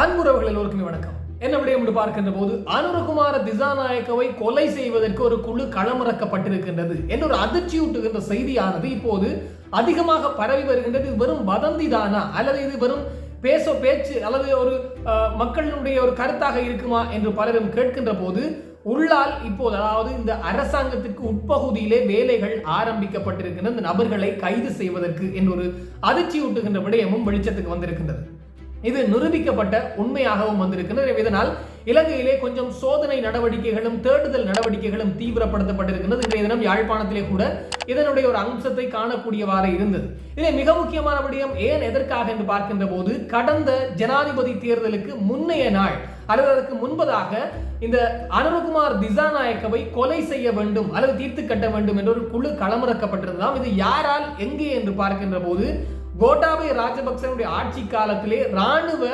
அன்புறவர்கள் எல்லோருக்குமே வணக்கம். என்ன விடயம் என்று பார்க்கின்ற போது அனுரகுமார திசாநாயக்கவை கொலை செய்வதற்கு ஒரு குழு களமிறக்கப்பட்டிருக்கின்றது என்ற ஒரு அதிர்ச்சியூட்டுகின்ற செய்தியானது இப்போது அதிகமாக பரவி வருகின்றது. இது வெறும் வதந்தி தானா? அல்லது இது வெறும் பேச பேச்சு அல்லது ஒரு மக்களுடைய மக்களினுடைய ஒரு கருத்தாக இருக்குமா என்று பலரும் கேட்கின்ற போது உள்ளால் இப்போது அதாவது இந்த அரசாங்கத்திற்கு உட்பகுதியிலே வேலைகள் ஆரம்பிக்கப்பட்டிருக்கின்ற இந்த நபர்களை கைது செய்வதற்கு என்ற ஒரு அதிர்ச்சியூட்டுகின்ற விடயமும் வெளிச்சத்துக்கு வந்திருக்கின்றது. இது நிரூபிக்கப்பட்ட உண்மையாகவும் வந்திருக்கின்றது இதனால் இலங்கையிலே கொஞ்சம் சோதனை நடவடிக்கைகளும் தேடுதல் நடவடிக்கைகளும் தீவிரப்படுத்தப்பட்டிருக்கின்றது. இன்றைய தினம் யாழ்ப்பாணத்திலே கூட இதனுடைய ஒரு அம்சத்தை காணக்கூடியவாறு இருந்தது. இதே மிக முக்கியமான விடயம் ஏன் எதற்காக என்று பார்க்கின்ற போது கடந்த ஜனாதிபதி தேர்தலுக்கு முன்னைய நாள் அல்லது அதற்கு முன்பதாக இந்த அனுரகுமார் திசாநாயக்கவை கொலை செய்ய வேண்டும் அல்லது தீர்த்து கட்ட வேண்டும் என்ற ஒரு குழு களமிறக்கப்பட்டிருந்ததாம். இது யாரால் எங்கே என்று பார்க்கின்ற போது கோட்டாபய ராஜபக்சனுடைய ஆட்சி காலத்திலே ராணுவ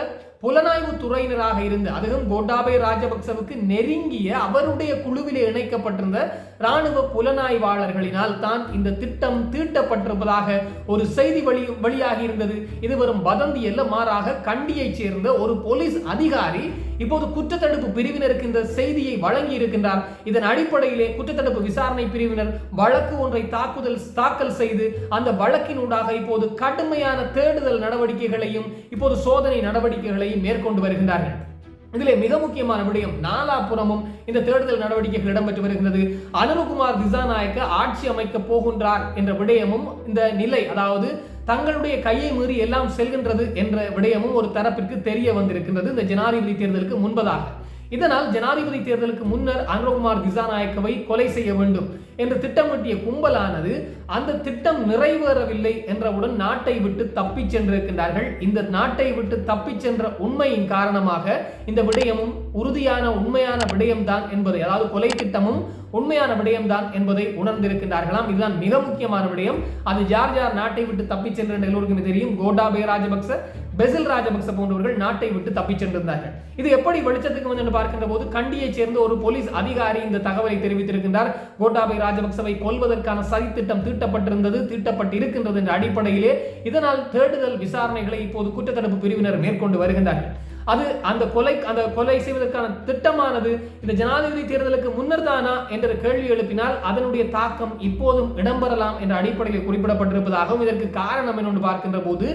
புலனாய்வு துறையினராக இருந்து அதுவும் கோட்டாபய ராஜபக்சவுக்கு நெருங்கிய அவருடைய குழுவிலே இணைக்கப்பட்டிருந்த ராணுவ புலனாய்வாளர்களினால் தான் இந்த திட்டம் தீட்டப்பட்டிருப்பதாக ஒரு செய்தி வழி வெளியாகி இருந்தது. இது வரும் வதந்தி அல்ல மாறாக கண்டியைச் சேர்ந்த ஒரு போலீஸ் அதிகாரி இப்போது குற்றத்தடுப்பு பிரிவினருக்கு இந்த செய்தியை வழங்கி இருக்கின்றார். இதன் அடிப்படையிலே குற்றத்தடுப்பு விசாரணை பிரிவினர் வழக்கு ஒன்றை தாக்குதல் தாக்கல் செய்து அந்த வழக்கினூடாக இப்போது கடுமையான தேடுதல் நடவடிக்கைகளையும் இப்போது சோதனை நடவடிக்கைகளையும் மேற்கொண்டு வருகின்றார்கள். இதிலே மிக முக்கியமான விடயம் நாலாபுரமும் இந்த தேடுதல் நடவடிக்கைகள் இடம்பெற்று வருகின்றது. அனுருகுமார் திசாநாயக்க ஆட்சி அமைக்க போகின்றார் என்ற விடயமும் இந்த நிலை அதாவது தங்களுடைய கையை மீறி எல்லாம் செல்கின்றது என்ற விடயமும் ஒரு தரப்பிற்கு தெரிய வந்திருக்கின்றது இந்த ஜனாதிபதி தேர்தலுக்கு முன்பதாக. இதனால் ஜனாதிபதி தேர்தலுக்கு முன்னர் அனுரகுமார் திசாநாயக்கவை கொலை செய்ய வேண்டும் என்று திட்டமிட்டிய கும்பலானது அந்த திட்டம் நிறைவேறவில்லை என்றவுடன் நாட்டை விட்டு தப்பிச் சென்றிருக்கின்றார்கள். இந்த நாட்டை விட்டு தப்பிச் சென்ற உண்மையின் காரணமாக இந்த விடயமும் உறுதியான உண்மையான விடயம்தான் என்பதை அதாவது கொலை திட்டமும் உண்மையான விடயம்தான் என்பதை உணர்ந்திருக்கின்றார்களாம். இதுதான் மிக முக்கியமான விடயம். அது யார் யார் நாட்டை விட்டு தப்பிச் சென்ற எல்லோருக்குமே தெரியும். கோட்டாபய ராஜபக்ச பெசில் ராஜபக்ச போன்றவர்கள் நாட்டை விட்டு தப்பிச் சென்றிருந்தார்கள். இது எப்படி வெளிச்சத்துக்கு வந்து என்று பார்க்கின்ற போது கண்டியைச் சேர்ந்த ஒரு போலீஸ் அதிகாரி இந்த தகவலை தெரிவித்திருக்கின்றார். கோட்டாபய ராஜபக்சவை கொல்வதற்கான சதித்திட்டம் தீட்டப்பட்டிருந்தது தீட்டப்பட்டிருக்கின்றது என்ற அடிப்படையிலே இதனால் தேடுதல் விசாரணைகளை இப்போது குற்றத்தடுப்பு பிரிவினர் மேற்கொண்டு வருகின்றார்கள். அது அந்த கொலை அந்த கொலை செய்வதற்கான திட்டமானது இந்த ஜனாதிபதி தேர்தலுக்கு முன்னர் தானா என்ற கேள்வி எழுப்பினால் அதனுடைய தாக்கம் இப்போதும் இடம்பெறலாம் என்ற அடிப்படையில் குறிப்பிடப்பட்டிருப்பதாகவும் இதற்கு காரணம் என்னொன்று பார்க்கின்ற போது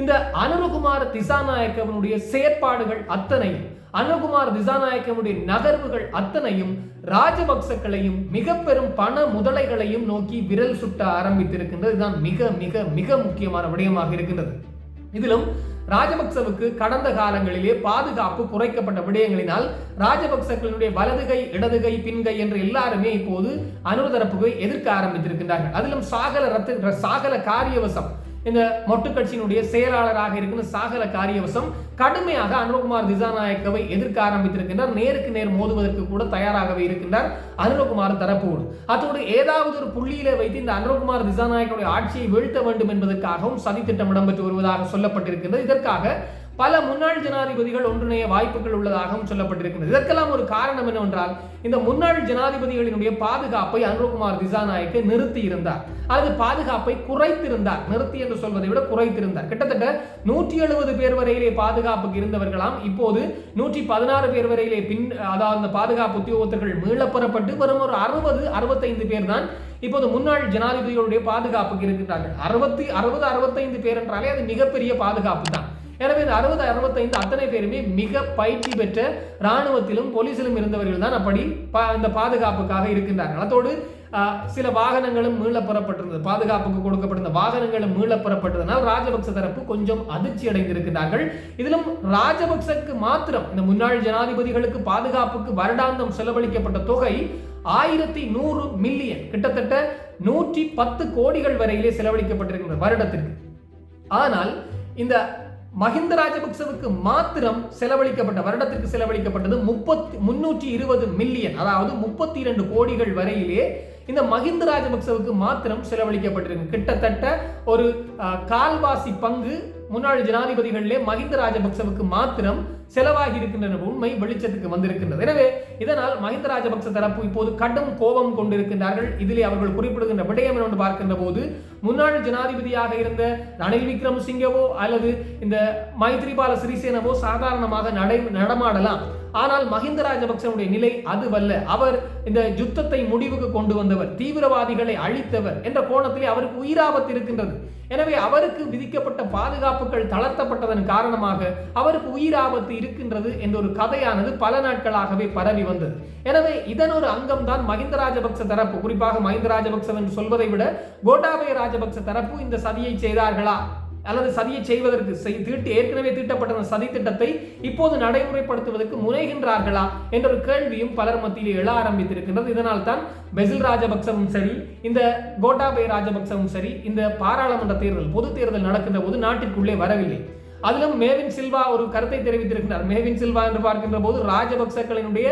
இந்த அனுரகுமார் திசாநாயக்கவனுடைய செயற்பாடுகள் அத்தனையும் அனுகுமார் திசாநாயக்கனுடைய நகர்வுகள் அத்தனையும் ராஜபக்சக்களையும் மிக பெரும் பண முதலைகளையும் நோக்கி விரல் சுட்ட ஆரம்பித்திருக்கின்றது. இதுதான் மிக மிக மிக முக்கியமான விடயமாக இருக்கின்றது. இதிலும் ராஜபக்சவுக்கு கடந்த காலங்களிலே பாதுகாப்பு குறைக்கப்பட்ட விடயங்களினால் ராஜபக்சக்களுடைய வலதுகை இடதுகை பின்கை என்று எல்லாருமே இப்போது அனுரதரப்புகை எதிர்க்க ஆரம்பித்திருக்கின்றார்கள். அதிலும் சாகல ரத்து சாகல காரியவசம் இந்த மொட்டு கட்சியினுடைய செயலாளராக இருக்கிற சாகல காரியவசம் கடுமையாக அனுரகுமார் திசாநாயக்கவை எதிர்க்க ஆரம்பித்திருக்கின்றார். நேருக்கு நேர் மோதுவதற்கு கூட தயாராகவே இருக்கின்றார் அனுரகுமார் தரப்போடு. அத்தோடு ஏதாவது ஒரு புள்ளியில வைத்து இந்த அனுரகுமார் திசாநாயக்கனுடைய ஆட்சியை வீழ்த்த வேண்டும் என்பதற்காகவும் சதித்திட்டம் இடம்பெற்று வருவதாக சொல்லப்பட்டிருக்கின்றது. இதற்காக பல முன்னாள் ஜனாதிபதிகள் ஒன்றிணைய வாய்ப்புகள் உள்ளதாகவும் சொல்லப்பட்டிருக்கிறது இதற்கெல்லாம் ஒரு காரணம் என்னவென்றால் இந்த முன்னாள் ஜனாதிபதிகளினுடைய பாதுகாப்பை அனுகுமார் திசாநாயக்கு நிறுத்தி இருந்தார். அல்லது பாதுகாப்பை குறைத்திருந்தார். நிறுத்தி என்று சொல்வதை விட குறைத்திருந்தார். கிட்டத்தட்ட நூற்றி எழுபது பேர் வரையிலே பாதுகாப்புக்கு இருந்தவர்களாம். இப்போது நூற்றி பதினாறு பேர் வரையிலே பின் அதாவது அந்த பாதுகாப்பு உத்தியோகத்தர்கள் மீளப்பெறப்பட்டு வரும் ஒரு அறுபது அறுபத்தைந்து பேர் தான் இப்போது முன்னாள் ஜனாதிபதிகளுடைய பாதுகாப்புக்கு இருக்கின்றார்கள். அறுபத்தி அறுபது அறுபத்தைந்து பேர் என்றாலே அது மிகப்பெரிய பாதுகாப்பு தான். எனவே இந்த அறுபது அறுபத்தைந்து அத்தனை பேருமே மிக பயிற்சி பெற்ற இராணுவத்திலும் போலீசிலும் இருந்தவர்கள் தான் அப்படி பா- இந்த பாதுகாப்புக்காக இருக்கின்றார்கள். அதோடு சில வாகனங்களும் மீளப்பெறப்பட்டிருந்தது பாதுகாப்புக்கு கொடுக்கப்பட்டிருந்த வாகனங்களும் மீளப்பெறப்பட்டதனால் ராஜபக்ச தரப்பு கொஞ்சம் அதிர்ச்சி அடைந்திருக்கிறார்கள் இதிலும் ராஜபக்சக்கு மாத்திரம் இந்த முன்னாள் ஜனாதிபதிகளுக்கு பாதுகாப்புக்கு வருடாந்தம் செலவழிக்கப்பட்ட தொகை ஆயிரத்தி நூறு மில்லியன். கிட்டத்தட்ட நூற்றி பத்து கோடிகள் வரையிலே செலவழிக்கப்பட்டிருக்கின்ற வருடத்திற்கு. ஆனால் இந்த மஹிந்த ராஜபக்சவுக்கு மாத்திரம் செலவழிக்கப்பட்ட வருடத்திற்கு செலவழிக்கப்பட்டது முப்பத்தி முன்னூற்றி இருபது மில்லியன் அதாவது முப்பத்தி இரண்டு கோடிகள் வரையிலே இந்த மஹிந்த ராஜபக்சவுக்கு மாத்திரம் செலவழிக்கப்பட்டிருக்கு. கிட்டத்தட்ட ஒரு கால்வாசி பங்கு முன்னாள் ஜனாதிபதிகளிலே மஹிந்த ராஜபக்சவுக்கு மாத்திரம் செலவாகி இருக்கின்ற உண்மை வெளிச்சத்துக்கு வந்திருக்கின்றது. எனவே இதனால் மஹிந்த ராஜபக்ச தரப்பு இப்போது கடும் கோபம் கொண்டிருக்கின்றார்கள். இதிலே அவர்கள் குறிப்பிடுகின்ற விடயம் என்று பார்க்கின்ற போது முன்னாள் ஜனாதிபதியாக இருந்த ரணில் விக்ரமசிங்கவோ அல்லது இந்த மைத்ரிபால சிறிசேனவோ சாதாரணமாக நடை நடமாடலாம். ஆனால் மஹிந்த ராஜபக்சனுடைய நிலை அதுவல்ல. அவர் இந்த யுத்தத்தை முடிவுக்கு கொண்டு வந்தவர் தீவிரவாதிகளை அழித்தவர் என்ற கோணத்திலே அவருக்கு உயிராபத்து இருக்கின்றது. எனவே அவருக்கு விதிக்கப்பட்ட பாதுகாப்புகள் தளர்த்தப்பட்டதன் காரணமாக அவருக்கு உயிராபத்து இருக்கின்றது என்ற ஒரு கதையானது பல நாட்களாகவே பரவி வந்தது. எனவே இதன் ஒரு அங்கம் தான் மஹிந்த ராஜபக்ச தரப்பு. குறிப்பாக மஹிந்த ராஜபக்ச என்று சொல்வதை விட கோட்டாபய ராஜபக்ச தரப்பு இந்த சதியை செய்தார்களா? அல்லது சதியை செய்வதற்கு தீட்டு ஏற்கனவே தீட்டப்பட்ட சதி திட்டத்தை இப்போது நடைமுறைப்படுத்துவதற்கு முனைகின்றார்களா என்ற ஒரு கேள்வியும் பலர் மத்தியில் எழ ஆரம்பித்திருக்கின்றது. இதனால் தான் பெசில் ராஜபக்சவும் சரி இந்த கோட்டாபய ராஜபக்சவும் சரி இந்த பாராளுமன்ற தேர்தல் பொது தேர்தல் நடக்கின்ற போது நாட்டிற்குள்ளே வரவில்லை. அதிலும் மேவின் சில்வா ஒரு கருத்தை தெரிவித்திருக்கிறார். மேவின் சில்வா என்று பார்க்கின்ற போது ராஜபக்சக்களினுடைய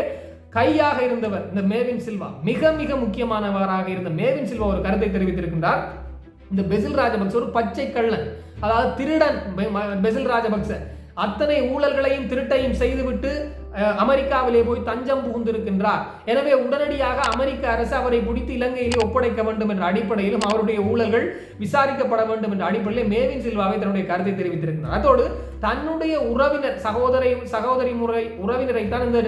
கையாக இருந்தவர் இந்த மேவின் சில்வா மிக மிக முக்கியமானவராக இருந்த மேவின் சில்வா ஒரு கருத்தை தெரிவித்திருக்கின்றார். இந்த பெசில் ராஜபக்ச ஒரு பச்சை கள்ளன் அதாவது திருடன் பெசில் ராஜபக்ச. அத்தனை ஊழல்களையும் திருட்டையும் செய்துவிட்டு அமெரிக்காவிலே போய் தஞ்சம் புகுந்திருக்கின்றார். எனவே உடனடியாக அமெரிக்க அரசு அவரை பிடித்து இலங்கையிலே ஒப்படைக்க வேண்டும் என்ற அடிப்படையிலும் அவருடைய ஊழல்கள் விசாரிக்கப்பட வேண்டும் என்ற அடிப்படையில் மேவின் சில்வாவை தன்னுடைய கருத்தை தெரிவித்திருக்கிறார். அதோடு தன்னுடைய உறவினர் சகோதரி சகோதரி முறை உறவினரை தான் இந்த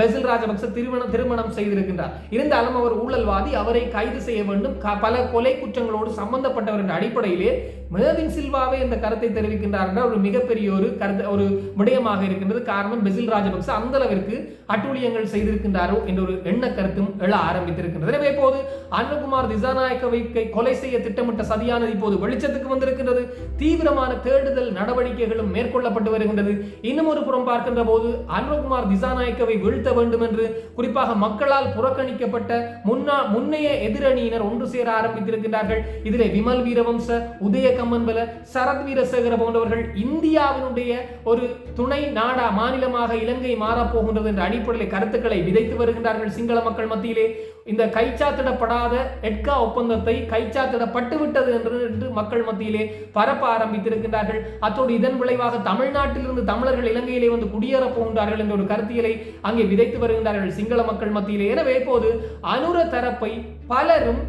பெசில் ராஜபக்ச திருமணம் திருமணம் செய்திருக்கின்றார். இருந்தாலும் அவர் ஊழல்வாதி அவரை கைது செய்ய வேண்டும். பல கொலை குற்றங்களோடு சம்பந்தப்பட்டவர் என்ற அடிப்படையிலே மேவின் சில்வாவே இந்த கருத்தை தெரிவிக்கின்றார் என்ற ஒரு மிகப்பெரிய ஒரு கருத்து ஒரு விடயமாக இருக்கின்றது. காரணம் பெசில் ராஜபக்ச அந்த அளவிற்கு அட்டூழியங்கள் செய்திருக்கின்றாரோ என்ற ஒரு எண்ண கருத்தும் எழ ஆரம்பித்திருக்கின்றது. எனவே இப்போது அன்னகுமார் திசாநாயக்கவை கொலை செய்ய திட்டமிட்ட சதியானது இப்போது வெளிச்சத்துக்கு வந்திருக்கின்றது. தீவிரமான தேடுதல் நடவடிக்கைகளும் மேற்கொள்ளப்பட்டு வருகின்றது. இன்னும் ஒரு புறம் பார்க்கின்ற போது அனுரகுமார் திசாநாயக்கவை வீழ்த்த வேண்டும் என்று குறிப்பாக மக்களால் புறக்கணிக்கப்பட்ட முன்னா முன்னைய எதிரணியினர் ஒன்று சேர ஆரம்பித்திருக்கின்றார்கள். இதில் விமல் வீரவம்ச உதய கம்மன்பல சரத் வீரசேகர போன்றவர்கள் இந்தியாவினுடைய ஒரு துணை நாடா மாநிலமாக இலங்கை மாறப்போகின்றது என்ற அடிப்படையில் கருத்துக்களை விதைத்து வருகின்றார்கள் சிங்கள மக்கள் மத்தியிலே. இந்த கைச்சாத்திடப்படாத எட்கா ஒப்பந்தத்தை கைச்சாத்திடப்பட்டு விட்டது என்று என்று மக்கள் மத்தியிலே பரப்ப ஆரம்பித்திருக்கின்றார்கள். அத்தோடு இதன் விளைவாக தமிழ்நாட்டிலிருந்து தமிழர்கள் இலங்கையிலே வந்து குடியேறப் போகின்றார்கள் என்ற ஒரு கருத்தியலை அங்கே விதைத்து வருகின்றார்கள் சிங்கள மக்கள் மத்தியிலே. எனவே இப்போது அனுர தரப்பை பலரும்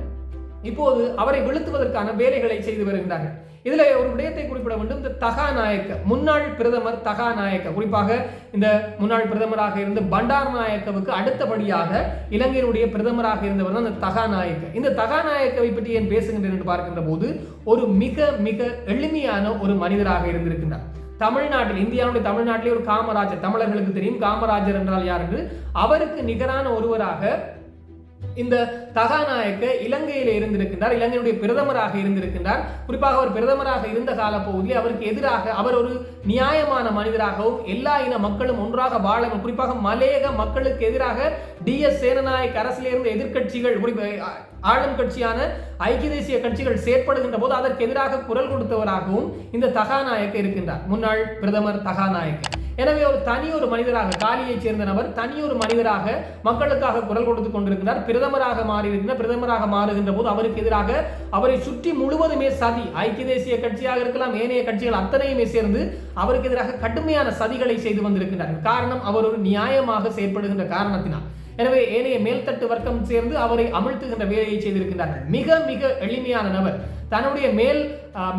இப்போது அவரை வீழ்த்துவதற்கான வேலைகளை செய்து வருகின்றார்கள். இதுல ஒரு விடயத்தை குறிப்பிட வேண்டும். இந்த தகாநாயக்க முன்னாள் பிரதமர் தகாநாயக்க. குறிப்பாக இந்த முன்னாள் பிரதமராக இருந்த பண்டார் நாயக்கவுக்கு அடுத்தபடியாக இலங்கையினுடைய பிரதமராக இருந்தவர் தான் இந்த தகாநாயக்க. இந்த தகாநாயக்கவை பற்றி ஏன் பேசுகின்றேன் என்று பார்க்கின்ற போது ஒரு மிக மிக எளிமையான ஒரு மனிதராக இருந்திருக்கின்றார். தமிழ்நாட்டில் இந்தியாவுடைய தமிழ்நாட்டிலே ஒரு காமராஜர் தமிழர்களுக்கு தெரியும் காமராஜர் என்றால் யார் என்று? அவருக்கு நிகரான ஒருவராக இந்த தகாநாயக்க இலங்கையில் இருந்திருக்கின்றார் இலங்கையுடைய பிரதமராக இருந்திருக்கின்றார். குறிப்பாக அவர் பிரதமராக இருந்த கால பகுதியில் அவருக்கு எதிராக அவர் ஒரு நியாயமான மனிதராகவும் எல்லா இன மக்களும் ஒன்றாக வாழ குறிப்பாக மலையக மக்களுக்கு எதிராக டி எஸ் சேனநாயக் அரசிலிருந்து எதிர்கட்சிகள் ஆளும் கட்சியான ஐக்கிய தேசிய கட்சிகள் செயற்படுகின்ற போது அதற்கு எதிராக குரல் கொடுத்தவராகவும் இந்த தகாநாயக்க இருக்கின்றார். முன்னாள் பிரதமர் தகாநாயக்க எனவே ஒரு தனி ஒரு மனிதராக காலியைச் சேர்ந்த நபர் தனி ஒரு மனிதராக மக்களுக்காக குரல் கொடுத்துக் கொண்டிருக்கிறார். பிரதமராக மாறி இருக்கின்ற பிரதமராக மாறுகின்ற போது அவருக்கு எதிராக அவரை சுற்றி முழுவதுமே சதி ஐக்கிய தேசிய கட்சியாக இருக்கலாம் ஏனைய கட்சிகள் அத்தனையுமே சேர்ந்து அவருக்கு எதிராக கடுமையான சதிகளை செய்து வந்திருக்கிறார்கள். காரணம் அவர் ஒரு நியாயமாக செயற்படுகின்ற காரணத்தினால். எனவே ஏனைய மேல்தட்டு வர்க்கம் சேர்ந்து அவரை அமிழ்த்துகின்ற வேலையை செய்திருக்கிறார்கள். மிக மிக எளிமையான நபர். தன்னுடைய மேல்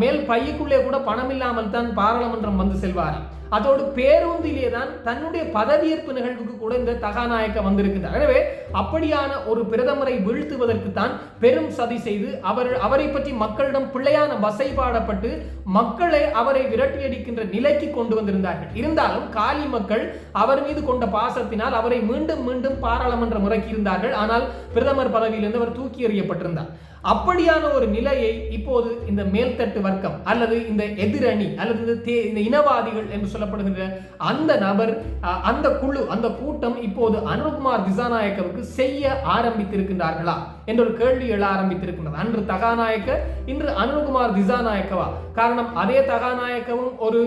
மேல் பையக்குள்ளே கூட பணம் இல்லாமல் தான் பாராளுமன்றம் வந்து செல்வார். அதோடு பேருந்திலே தான் தன்னுடைய பதவியேற்பு நிகழ்வுக்கு கூட இந்த தகாநாயக்க வந்திருக்கின்றார். எனவே அப்படியான ஒரு பிரதமரை வீழ்த்துவதற்கு தான் பெரும் சதி செய்து அவர் அவரை பற்றி மக்களிடம் பிள்ளையான வசை பாடப்பட்டு மக்களை அவரை விரட்டியடிக்கின்ற நிலைக்கு கொண்டு வந்திருந்தார்கள். இருந்தாலும் காலி மக்கள் அவர் மீது கொண்ட பாசத்தினால் அவரை மீண்டும் மீண்டும் பாராளுமன்றம் முறைக்கு இருந்தார்கள். ஆனால் பிரதமர் பதவியிலிருந்து அவர் தூக்கி எறியப்பட்டிருந்தார். அப்படியான ஒரு நிலையை இப்போது இந்த மேல்தட்டு வர்க்கம் அல்லது இந்த எதிரணி அல்லது இந்த இனவாதிகள் என்று சொல்லப்படுகின்ற அந்த நபர் அந்த குழு அந்த கூட்டம் இப்போது அனுகுமார் திசாநாயக்கவுக்கு செய்ய ஆரம்பித்திருக்கின்றார்களா? என்ற ஒரு கேள்வி எழ ஆரம்பித்திருக்கின்றது. அன்று தகாநாயக்க இன்று அனுகுமார் திசாநாயக்கவா? காரணம் அதே தகாநாயக்கவும் ஒரு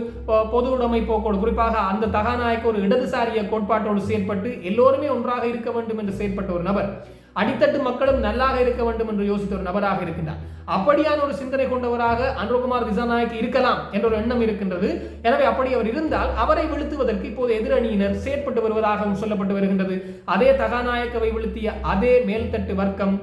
பொது உடைமை போக்கோடு குறிப்பாக அந்த தகாநாயக்க ஒரு இடதுசாரிய கோட்பாட்டோடு செயற்பட்டு எல்லோருமே ஒன்றாக இருக்க வேண்டும் என்று செயற்பட்ட ஒரு நபர். அடித்தட்டு மக்களும் நல்லாக இருக்க வேண்டும் என்று யோசித்த ஒரு நபராக இருக்கின்றார். அப்படியான ஒரு சிந்தனை கொண்டவராக அனுகுமார் திசாநாயக் இருக்கலாம் என்ற ஒரு எண்ணம் இருக்கின்றது. எனவே அப்படி அவர் இருந்தால் அவரை வீழ்த்துவதற்கு இப்போது எதிரணியினர் செயற்பட்டு வருவதாகவும் சொல்லப்பட்டு வருகின்றது. அதே தகாநாயக்கவை வீழ்த்திய அதே மேல்தட்டு வர்க்கம்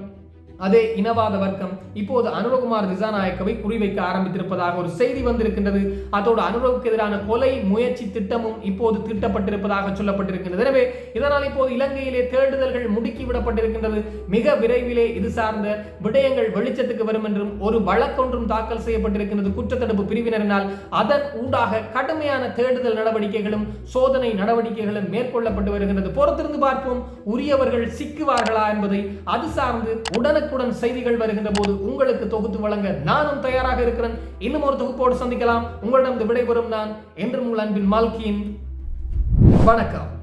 அதே இனவாத வர்க்கம். இப்போது அனுரகுமார் திசாநாயக்கவை குறிவைக்க ஆரம்பித்திருப்பதாக ஒரு செய்தி வந்திருக்கின்றது. அதோடு அனுரவுக்கு எதிரான கொலை முயற்சி திட்டமும் இப்போது திட்டப்பட்டிருப்பதாக சொல்லப்பட்டிருக்கின்றது. எனவே இதனால் இப்போது இலங்கையிலே தேடுதல்கள் முடுக்கி விடப்பட்டிருக்கின்றது மிக விரைவிலே இது சார்ந்த விடயங்கள் வெளிச்சத்துக்கு வரும் என்றும் ஒரு வழக்கொன்றும் தாக்கல் செய்யப்பட்டிருக்கின்றது குற்றத்தடுப்பு பிரிவினரினால். அதன் ஊடாக கடுமையான தேடுதல் நடவடிக்கைகளும் சோதனை நடவடிக்கைகளும் மேற்கொள்ளப்பட்டு வருகின்றது. பொறுத்திருந்து பார்ப்போம் உரியவர்கள் சிக்குவார்களா என்பதை. அது சார்ந்து உடனுக்கு உடனுக்குடன் செய்திகள் வருகின்ற போது உங்களுக்கு தொகுத்து வழங்க நானும் தயாராக இருக்கிறேன். இன்னும் ஒரு தொகுப்போடு சந்திக்கலாம். உங்களிடம் விடைபெறும் நான் என்றும் உங்கள் அன்பின் மால்கியின். வணக்கம்.